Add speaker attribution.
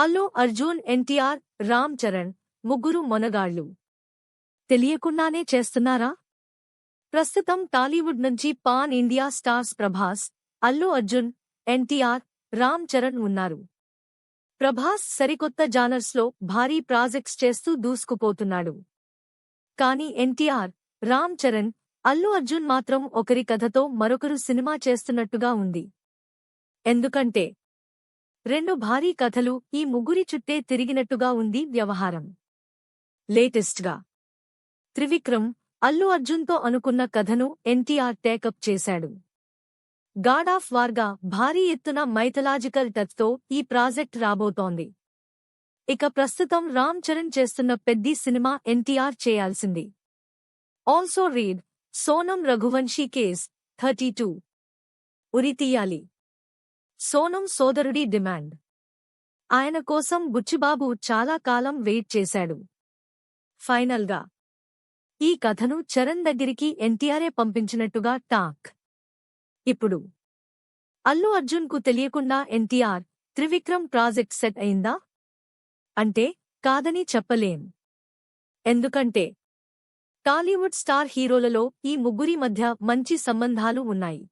Speaker 1: అల్లు అర్జున్ ఎన్టీఆర్ రామ్ చరణ్ ముగ్గురు మొనగాళ్ళు. తెలియకుండానే చేస్తున్నారా? ప్రస్తుతం టాలీవుడ్ నుంచి pan India stars Prabhas Allu Arjun NTR Ram Charan ఉన్నారు. ప్రభాస్ సరికొత్త జానర్స్లో భారీ ప్రాజెక్ట్స్ చేస్తూ దూసుకుపోతున్నాడు. కాని ఎన్టీఆర్ రామ్ చరణ్ అల్లు అర్జున్ మాత్రం ఒకరి కథతో మరొకరు సినిమా చేస్తున్నట్టుగా ఉంది. ఎందుకంటే రెండు భారీ కథలు ఈ ముగ్గురి చుట్టే తిరిగినట్టుగా ఉంది వ్యవహారం. లేటెస్ట్గా. త్రివిక్రమ్ అల్లు అర్జున్తో అనుకున్న కథను ఎన్టీఆర్ టేకప్ చేశాడు. గాడ్ ఆఫ్ వార్గా భారీ ఎత్తున మైథలాజికల్ టచ్తో ఈ ప్రాజెక్ట్ రాబోతోంది. ఇక ప్రస్తుతం రామ్ చరణ్ చేస్తున్న పెద్ది సినిమా ఎన్టీఆర్ చేయాల్సింది. Also read Sonam Raghuvanshi case thirty two. ఉరి తీయాలి. సోనం సోదరుడి డిమాండ్. ఆయన కోసం బుచ్చిబాబు చాలా కాలం వెయిట్ చేశాడు. ఫైనల్గా ఈ కథను చరణ్ దగ్గరికి ఎన్టీఆర్ఏ పంపించినట్టుగా టాక్. ఇప్పుడు అల్లు అర్జున్కు తెలియకుండా ఎన్టీఆర్ త్రివిక్రమ్ ప్రాజెక్ట్ సెట్ అయిందా? అంటే కాదని చెప్పలేం. ఎందుకంటే టాలీవుడ్ స్టార్ హీరోలలో ఈ ముగ్గురి మధ్య మంచి సంబంధాలు ఉన్నాయి.